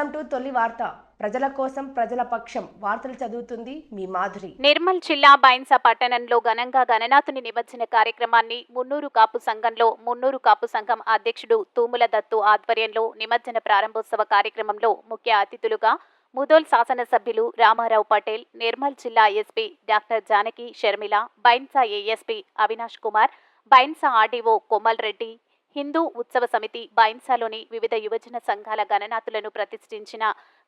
Welcome to తొలి వార్త. ప్రజల కోసం ప్రజల పక్షం. వార్తలు చదువుతుంది మీ మాధురి. నిర్మల్ జిల్లా బైన్సా పట్టణంలో ఘనంగా గణనాథుని నిమజ్జన కార్యక్రమాన్ని మున్నూరు కాపు సంఘంలో మున్నూరు కాపు సంఘం అధ్యక్షుడు తూముల దత్తు ఆధ్వర్యంలో నిమజ్జన ప్రారంభోత్సవ కార్యక్రమంలో ముఖ్య అతిథులుగా ముదోల్ శాసనసభ్యులు రామారావు పటేల్ నిర్మల్ జిల్లా SP doctor Janaki Sharmila Bhainsa ASP Avinash Kumar Bhainsa RDO Komal Reddy Hindu Utsava Samiti బైన్సాలోని వివిధ యువజన సంఘాల గణనాథులను ప్రతిష్ఠించిన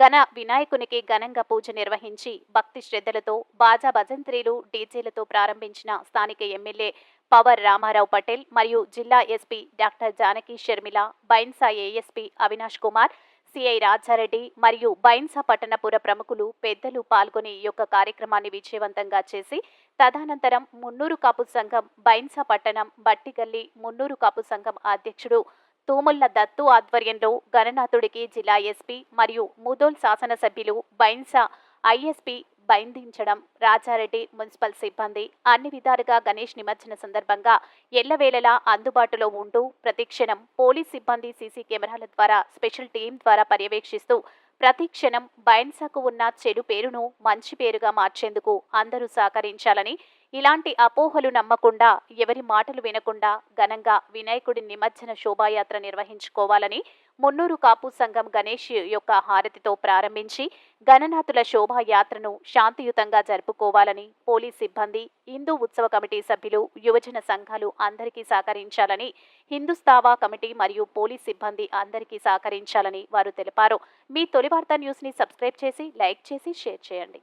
ఘన వినాయకునికి ఘనంగా పూజ నిర్వహించి భక్తి శ్రద్ధలతో బాజా భజంత్రీలు డీజేలతో ప్రారంభించిన స్థానిక ఎమ్మెల్యే పవర్ రామారావు పటేల్ మరియు జిల్లా SP doctor Janaki Sharmila Bhainsa ASP Avinash Kumar CI Rajareddy మరియు బైన్సా పట్టణపుర ప్రముఖులు పెద్దలు పాల్గొని ఈ యొక్క కార్యక్రమాన్ని విజయవంతంగా చేసి తదనంతరం మున్నూరు కాపు సంఘం బైన్సా పట్టణం బట్టిగల్లి మున్నూరు కాపు సంఘం అధ్యక్షుడు తూముళ్ళ దత్తు ఆధ్వర్యంలో గణనాథుడికి జిల్లా ఎస్పీ మరియు ముదోల్ శాసనసభ్యులు బైన్సా ఐఎస్పీ బయందించడం రాజారెడ్డి మున్సిపల్ సిబ్బంది అన్ని విధాలుగా గణేష్ నిమజ్జన సందర్భంగా ఎల్లవేళలా అందుబాటులో ఉంటూ ప్రతిక్షణం పోలీస్ సిబ్బంది సీసీ కెమెరాల ద్వారా స్పెషల్ టీం ద్వారా పర్యవేక్షిస్తూ ప్రతి క్షణం బైన్సాకు ఉన్న చెడు పేరును మంచి పేరుగా మార్చేందుకు అందరూ సహకరించాలని ఇలాంటి అపోహలు నమ్మకుండా ఎవరి మాటలు వినకుండా ఘనంగా వినాయకుడి నిమజ్జన శోభాయాత్ర నిర్వహించుకోవాలని మున్నూరు కాపు సంఘం గణేష్ యొక్క హారతితో ప్రారంభించి గణనాథుల శోభాయాత్రను శాంతియుతంగా జరుపుకోవాలని పోలీస్ సిబ్బంది హిందూ ఉత్సవ కమిటీ సభ్యులు యువజన సంఘాలు అందరికీ సహకరించాలని హిందుస్థావా కమిటీ మరియు పోలీస్ సిబ్బంది అందరికీ సహకరించాలని వారు తెలిపారు. మీ తొలి వార్తా న్యూస్ని సబ్స్క్రైబ్ చేసి లైక్ చేసి షేర్ చేయండి.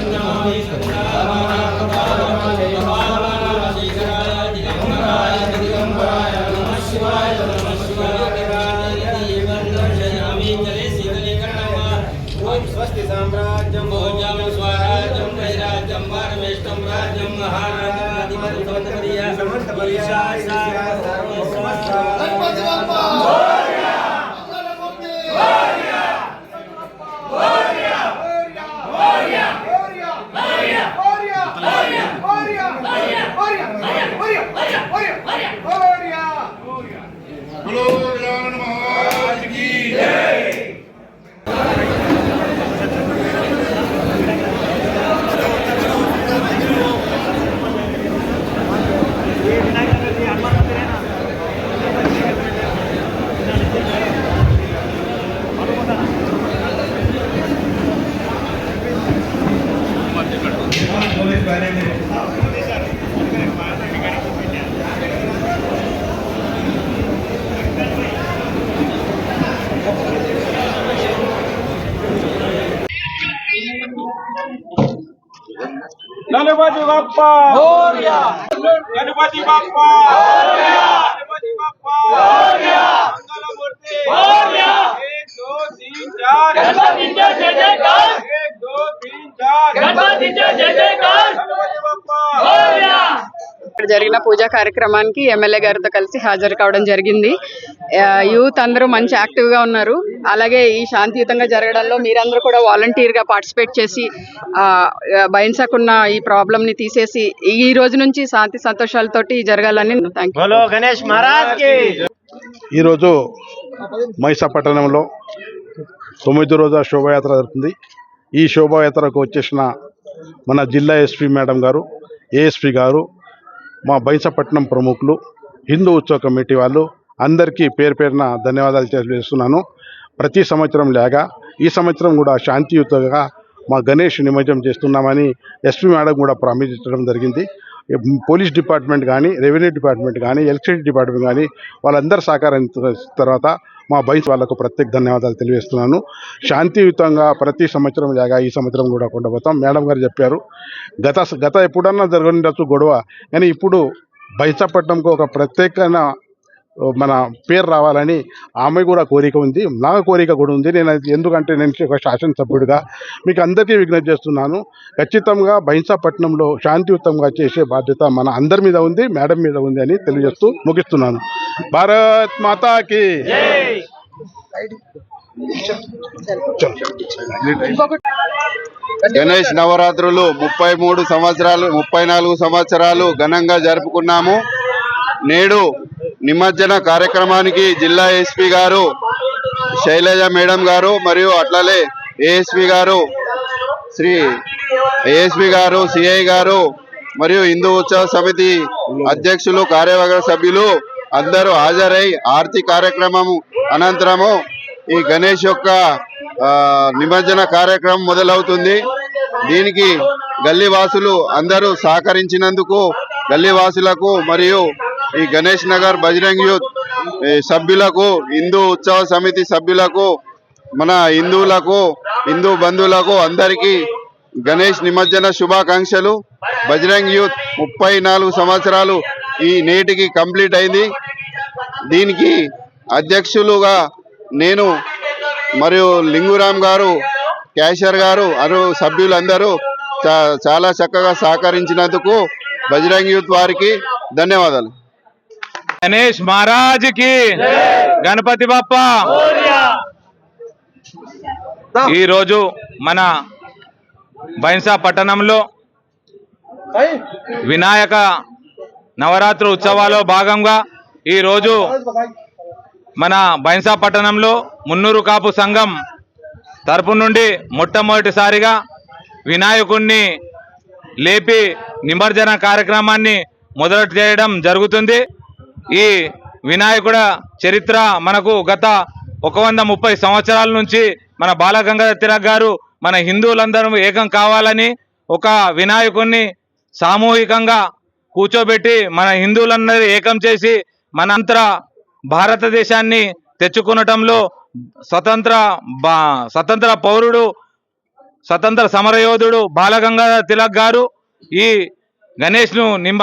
我们是祖国的花朵。गणपती बाप्पा गणपती बाप्पा गणपती बाप्पा मंगलमूर्ती एक दो तीन चार జరిగిన పూజా కార్యక్రమానికి ఎమ్మెల్యే గారితో కలిసి హాజరు కావడం జరిగింది. యూత్ అందరూ మంచి యాక్టివ్గా ఉన్నారు. అలాగే ఈ శాంతియుతంగా జరగడంలో మీరందరూ కూడా వాలంటీర్గా పార్టిసిపేట్ చేసి భయంసకున్న ఈ ప్రాబ్లంని తీసేసి ఈ రోజు నుంచి శాంతి సంతోషాలతోటి జరగాలని థ్యాంక్ యూ ఈరోజు మైసా పట్టణంలో తొమ్మిది రోజుల శోభాయాత్ర జరుగుతుంది. ఈ శోభాయాత్రకు వచ్చేసిన మన జిల్లా ఎస్పీ మేడం గారు ఏఎస్పీ గారు మా బైసపట్నం ప్రముఖులు హిందూ ఉత్సవ కమిటీ వాళ్ళు అందరికీ పేరు పేరున ధన్యవాదాలు తెలియజేస్తున్నాను. ప్రతి సంవత్సరం లాగా ఈ సంవత్సరం కూడా శాంతియుతంగా మా గణేష్ నిమజ్జనం చేస్తున్నామని ఎస్పీ మేడం కూడా ప్రామిస్ ఇచ్చడం జరిగింది. పోలీస్ డిపార్ట్మెంట్ కానీ రెవెన్యూ డిపార్ట్మెంట్ కానీ ఎలక్ట్రిసిటీ డిపార్ట్మెంట్ కానీ వాళ్ళందరి సహకారం తర్వాత మా బైస్ వాళ్ళకు ప్రత్యేక ధన్యవాదాలు తెలియజేస్తున్నాను. శాంతియుతంగా ప్రతి సంవత్సరం లాగా ఈ సంవత్సరం కూడా కొండపోతాం. మేడం గారు చెప్పారు గత గత ఎప్పుడన్నా జరగనుండొచ్చు గొడవ కానీ ఇప్పుడు బైసపట్నంకు ఒక ప్రత్యేకమైన మన పేరు రావాలని ఆమె కూడా కోరిక ఉంది. నా కోరిక కూడా ఉంది. నేను ఎందుకంటే నేను ఒక శాసనసభ్యుడిగా మీకు అందరికీ విజ్ఞప్తి చేస్తున్నాను. ఖచ్చితంగా బహింసాపట్నంలో శాంతియుతంగా చేసే బాధ్యత మన అందరి మీద ఉంది మేడం మీద ఉంది అని తెలియజేస్తూ ముగిస్తున్నాను. భారత్ మాతాకి గణేష్ నవరాత్రులు ముప్పై మూడు సంవత్సరాలు ముప్పై నాలుగు సంవత్సరాలు ఘనంగా జరుపుకున్నాము. నేడు నిమజ్జన కార్యక్రమానికి జిల్లా ఎస్పీ గారు శైలజ మేడం గారు మరియు అట్లనే ఏఎస్పి గారు శ్రీ ఏఎస్పి గారు సిఐ గారు మరియు హిందూ ఉత్సవ సమితి అధ్యక్షులు కార్యవర్గ సభ్యులు అందరూ హాజరై ఆర్తి కార్యక్రమం అనంతరము ఈ గణేష్ యొక్క ఆ, నిమజ్జన కార్యక్రమం మొదలవుతుంది. దీనికి గల్లీవాసులు అందరూ సహకరించినందుకు గల్లీవాసులకు మరియు ఈ గణేష్ నగర్ బజరంగ్ యూత్ ఈ సభ్యులకు హిందూ ఉత్సవ సమితి సభ్యులకు మన హిందువులకు హిందూ బంధువులకు అందరికీ గణేష్ నిమజ్జన శుభాకాంక్షలు. బజరంగ్ యూత్ ముప్పై నాలుగు సంవత్సరాలు ఈ నేటికి కంప్లీట్ అయింది. దీనికి అధ్యక్షులుగా నేను మరియు లింగురామ్ గారు క్యాషియర్ గారు అను సభ్యులందరూ చా- చాలా చక్కగా సహకరించినందుకు బజరంగ్ యూత్ వారికి ధన్యవాదాలు. గణేష్ మహారాజ్కి గణపతి బప్ప. ఈ రోజు మన బైన్సా పట్టణంలో వినాయక నవరాత్రి ఉత్సవాల్లో భాగంగా ఈరోజు మన బైన్సా పట్టణంలో మున్నూరు కాపు సంఘం తరపు నుండి మొట్టమొదటిసారిగా వినాయకుణ్ణి లేపి నిమజ్జన కార్యక్రమాన్ని మొదలు చేయడం జరుగుతుంది. ఈ వినాయకుడ చరిత్ర మనకు గత ఒక వంద ముప్పై సంవత్సరాల నుంచి మన బాలగంగాధర తిలక్ గారు మన హిందువులందరూ ఏకం కావాలని ఒక వినాయకుణ్ణి సామూహికంగా కూర్చోబెట్టి మన హిందువులందరూ ఏకం చేసి మనంతర భారతదేశాన్ని తెచ్చుకునటంలో స్వతంత్ర బా స్వతంత్ర పౌరుడు స్వతంత్ర సమరయోధుడు బాలగంగాధర తిలక్ గారు ఈ గణేష్ను నిమ్మ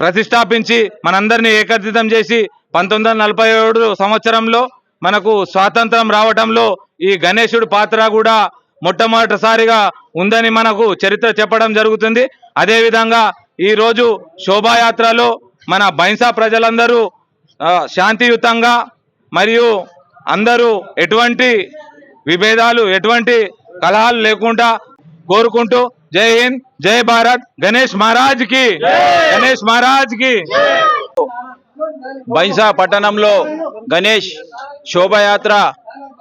ప్రతిష్టాపించి మనందరినీ ఏకత్రితం చేసి పంతొమ్మిది వందల నలభై ఏడు సంవత్సరంలో మనకు స్వాతంత్రం రావటంలో ఈ గణేశుడి పాత్ర కూడా మొట్టమొదటిసారిగా ఉందని మనకు చరిత్ర చెప్పడం జరుగుతుంది. అదేవిధంగా ఈరోజు శోభాయాత్రలో మన బైంసా ప్రజలందరూ శాంతియుతంగా మరియు అందరూ ఎటువంటి విభేదాలు ఎటువంటి కలహాలు లేకుండా కోరుకుంటూ జై హింద్ జై భారత్ గణేష్ మహారాజ్కి గణేష్ మహారాజ్కి బైన్సా పట్టణంలో గణేష్ శోభయాత్ర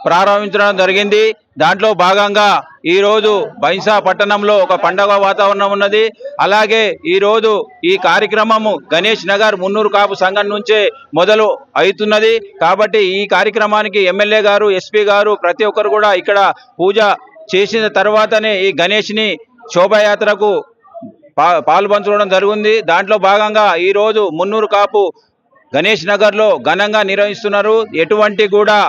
ప్రారంభించడం జరిగింది. దాంట్లో భాగంగా ఈరోజు బైంసా పట్టణంలో ఒక పండగ వాతావరణం ఉన్నది. అలాగే ఈరోజు ఈ కార్యక్రమము గణేష్ నగర్ మున్నూరు కాపు సంఘం నుంచే మొదలు అవుతున్నది. కాబట్టి ఈ కార్యక్రమానికి ఎమ్మెల్యే గారు ఎస్పీ గారు ప్రతి ఒక్కరు కూడా ఇక్కడ పూజ చేసిన తర్వాతనే ఈ గణేష్ని శోభయాత్రకు పా పాల్పంచుకోవడం జరిగింది. దాంట్లో భాగంగా ఈ రోజు మున్నూరు కాపు గణేష్ నగర్లో ఘనంగా నిర్వహిస్తున్నారు. ఎటువంటి కూడా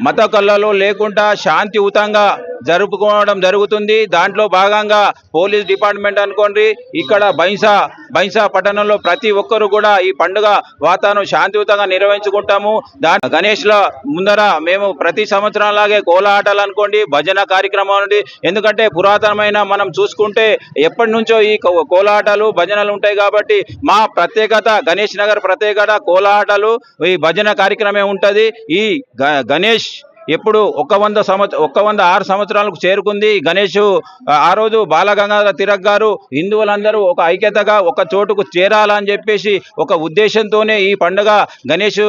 మత కళ్ళలో లేకుండా శాంతియుతంగా జరుపుకోవడం జరుగుతుంది. దాంట్లో భాగంగా పోలీస్ డిపార్ట్మెంట్ అనుకోండి ఇక్కడ బైన్సా బైన్సా పట్టణంలో ప్రతి ఒక్కరు కూడా ఈ పండుగ వాతావరణం శాంతియుతంగా నిర్వహించుకుంటాము. దా గణేష్ల ముందర మేము ప్రతి సంవత్సరం లాగే కోలాటాలు అనుకోండి భజన కార్యక్రమం నుండి ఎందుకంటే పురాతనమైన మనం చూసుకుంటే ఎప్పటి నుంచో ఈ కోలాటాలు భజనలు ఉంటాయి కాబట్టి మా ప్రత్యేకత గణేష్ నగర్ ప్రత్యేకత కోలాటాలు ఈ భజన కార్యక్రమే ఉంటుంది. ఈ గ- గణేష్ ఎప్పుడు ఒక వంద సంవత్సర ఒక వంద ఆరు సంవత్సరాలకు చేరుకుంది గణేష్ ఆ- రోజు బాలగంగాధర తిలక్ గారు హిందువులందరూ ఒక ఐక్యతగా ఒక చోటుకు చేరాలని చెప్పేసి ఒక ఉద్దేశంతోనే ఈ పండుగ గణేష్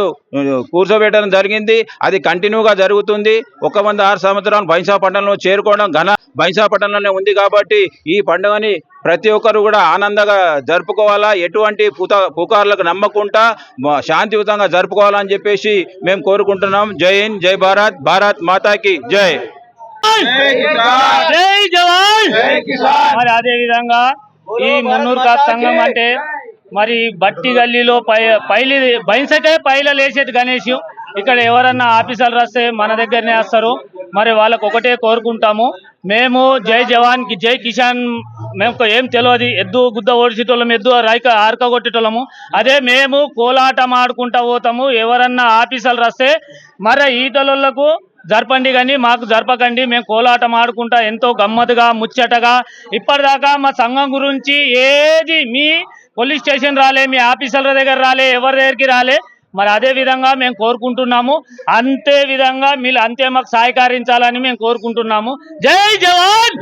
కూర్చోబెట్టడం జరిగింది. అది కంటిన్యూగా జరుగుతుంది. ఒక వంద ఆరు సంవత్సరాలు బైంసాపట్నంలో చేరుకోవడం ఘన బైంసాపట్నంలోనే ఉంది కాబట్టి ఈ పండుగని ప్రతి ఒక్కరు కూడా ఆనందంగా జరుపుకోవాలా? ఎటువంటి పుత పుకార్లకు నమ్మకుండా శాంతియుతంగా జరుపుకోవాలని చెప్పేసి మేము కోరుకుంటున్నాం. జై హింద్ జై భారత్ భారత్ మాతాకి జై. జై జవాన్! మరి అదే విధంగా ఈ మున్నూరు కాపు సంఘం అంటే మరి బట్టి గల్లీలో పై పైలి బైన్సటే పైల లేచేటి గణేష్. ఇక్కడ ఎవరన్నా ఆఫీసర్లు వస్తే మన దగ్గరనే వస్తారు. మరి వాళ్ళకు ఒకటే కోరుకుంటాము. మేము జై జవాన్కి జై కిసాన్ మేము ఏం తెలియదు ఎద్దు గుద్ద ఓడిచేటోళ్ళం ఎద్దు రైక ఆరక కొట్టేటోళ్ళము అదే మేము కోలాటం ఆడుకుంటా పోతాము. ఎవరన్నా ఆఫీసర్లు వస్తే మరి ఈటలకు జరపండి కానీ మాకు జరపకండి. మేము కోలాటం ఆడుకుంటా ఎంతో గమ్మత్తుగా ముచ్చటగా. ఇప్పటిదాకా మా సంఘం గురించి ఏది మీ పోలీస్ స్టేషన్ రాలే మీ ఆఫీసర్ల దగ్గర రాలే ఎవరి దగ్గరికి రాలే. మరి అదే విధంగా మేము కోరుకుంటున్నాము. అంతే విధంగా మీరు అంతే మాకు సహకరించాలని మేము కోరుకుంటున్నాము. జై జవాన్!